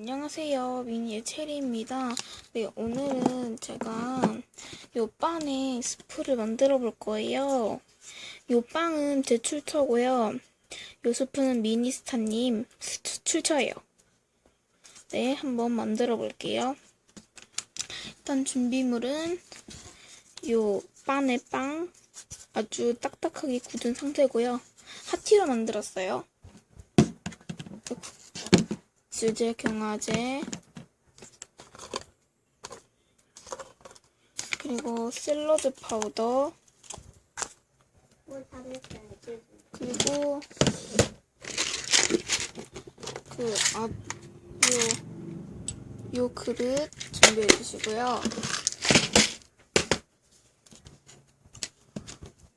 안녕하세요. 미니의 체리입니다. 네, 오늘은 제가 요 빵에 스프를 만들어 볼 거예요. 요 빵은 제 출처고요. 요 스프는 미니스타님 수- 출처예요. 네, 한번 만들어 볼게요. 일단 준비물은 요 바네 빵 아주 딱딱하게 굳은 상태고요. 하티로 만들었어요. 주제 경화제. 그리고 샐러드 파우더. 그리고 그 앞, 요, 요 그릇 준비해 주시고요.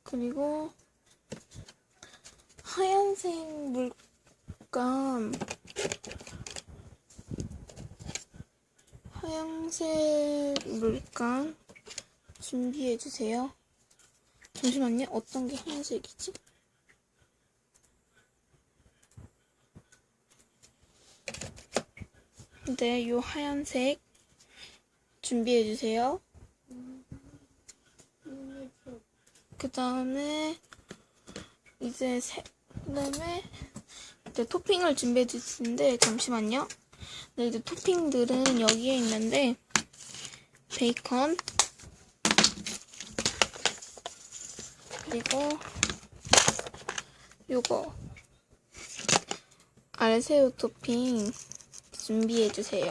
그리고 하얀색 물감 하얀색 물감 준비해 주세요. 잠시만요. 어떤 게 하얀색이지? 네, 요 하얀색 준비해 주세요. 그 다음에 이제 세, 그 다음에 이제 토핑을 준비해 주시는데 잠시만요. 네, 이제 토핑들은 여기에 있는데 베이컨 그리고 요거 알새우 토핑 준비해 주세요.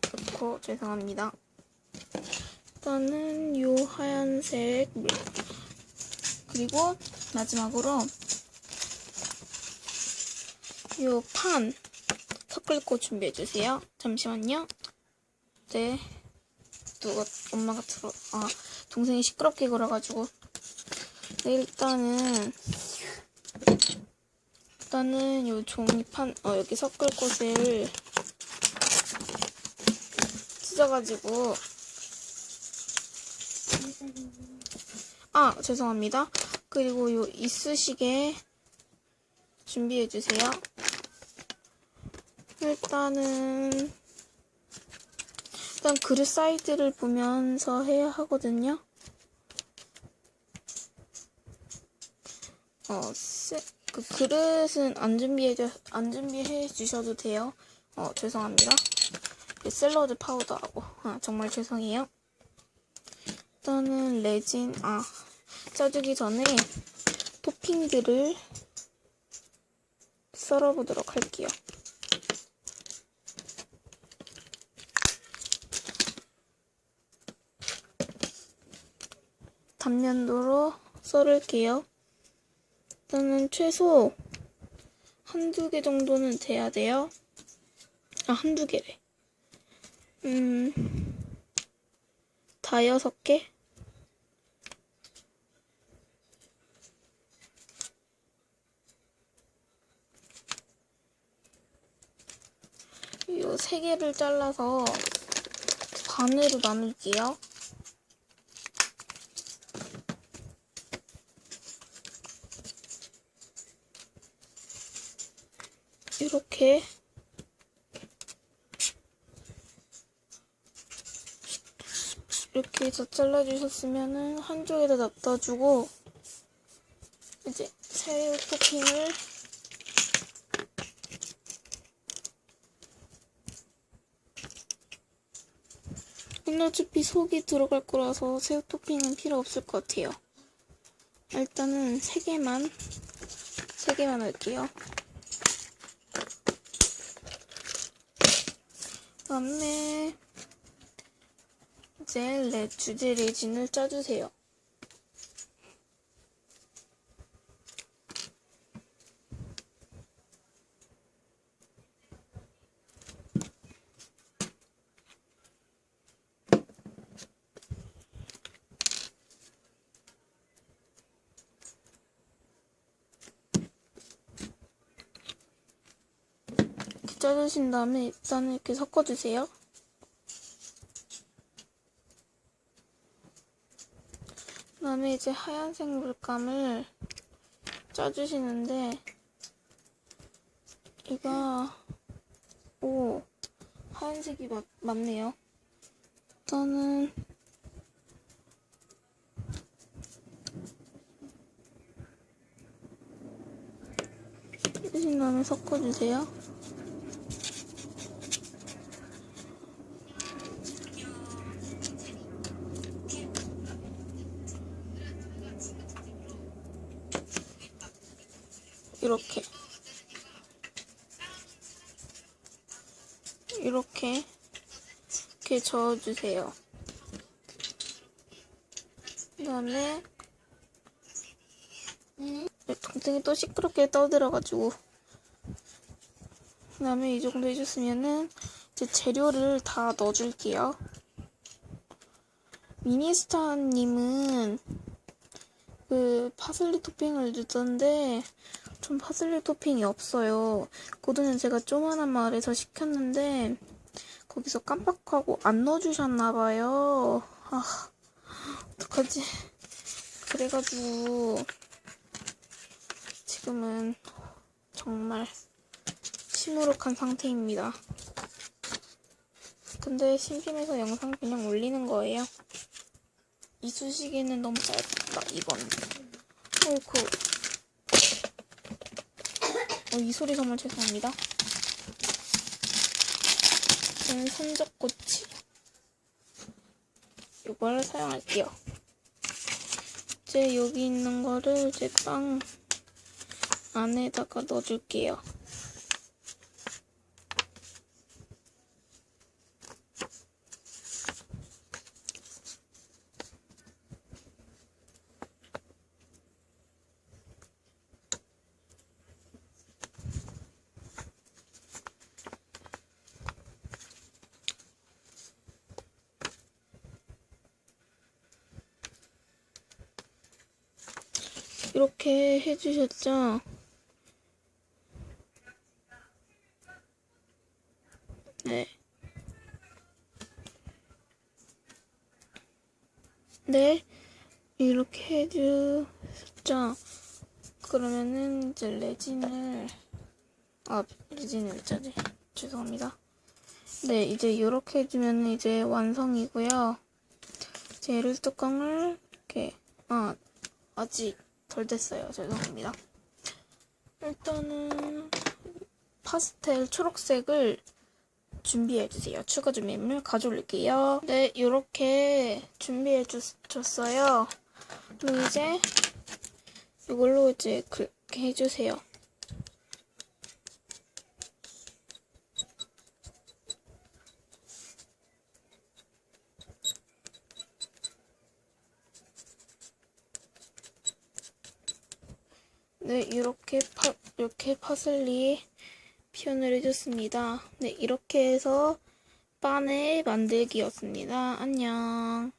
좋고 죄송합니다. 일단은 요 하얀색 물 그리고 마지막으로 요 판 섞을 거 준비해 주세요. 잠시만요. 네. 누가 엄마가 들어 아 동생이 시끄럽게 걸어가지고 네 일단은 일단은 요 종이판 어 여기 섞을 곳을 찢어가지고 아 죄송합니다. 그리고 요 이쑤시개 준비해 주세요. 일단은 일단 그릇 사이즈를 보면서 해야 하거든요. 어, 세, 그 그릇은 안 준비해 주, 안 준비해 주셔도 돼요. 어, 죄송합니다. 그 샐러드 파우더하고 아, 정말 죄송해요. 일단은 레진 아 짜주기 전에 토핑들을 썰어보도록 할게요. 단면도로 썰을게요. 일단은 최소 한두 개 정도는 돼야 돼요. 아, 한두 개래. 음, 다 여섯 개? 요 세 개를 잘라서 반으로 나눌게요. 이렇게 이렇게 다 잘라주셨으면은 한쪽에다 놔둬주고 이제 새우 토핑을 어차피 속이 들어갈 거라서 새우 토핑은 필요 없을 것 같아요. 일단은 세 개만 세 개만 할게요. 다음에 이제 레 주제 레진을 짜주세요. 짜주신 다음에 일단은 이렇게 섞어주세요. 그 다음에 이제 하얀색 물감을 짜주시는데 이거 오, 하얀색이 맞, 맞네요. 일단은, 해주신 다음에 섞어주세요. 이렇게. 이렇게 이렇게 저어주세요. 그 다음에 네, 동생이 또 시끄럽게 떠들어가지고 그 다음에 이 정도 해줬으면은 이제 재료를 다 넣어줄게요. 미니스타님은 그 파슬리 토핑을 넣던데 좀 파슬리 토핑이 없어요. 고드는 제가 조만한 마을에서 시켰는데 거기서 깜빡하고 안 넣어주셨나봐요. 아, 어떡하지? 그래가지고 지금은 정말 시무룩한 상태입니다. 근데 심심해서 영상 그냥 올리는 거예요. 이쑤시개는 너무 짧다, 이건. 어이쿠. 어, 이 소리 정말 죄송합니다. 저는 손잡꼬치. 이걸 사용할게요. 이제 여기 있는 거를 이제 빵 안에다가 넣어줄게요. 이렇게 해주셨죠? 네. 네. 이렇게 해주셨죠? 그러면은 이제 레진을 아 레진을 왜 짜지? 죄송합니다. 네, 이제 이렇게 해주면 이제 완성이고요. 재를 뚜껑을 이렇게 아 아직 덜 됐어요. 죄송합니다. 일단은 파스텔 초록색을 준비해주세요. 추가 준비물 가져올게요. 네, 이렇게 준비해줬어요. 그리고 이제 이걸로 이제 그렇게 해주세요. 네, 이렇게 파, 이렇게 파슬리 표현을 해줬습니다. 네, 이렇게 해서 바네 만들기였습니다. 안녕.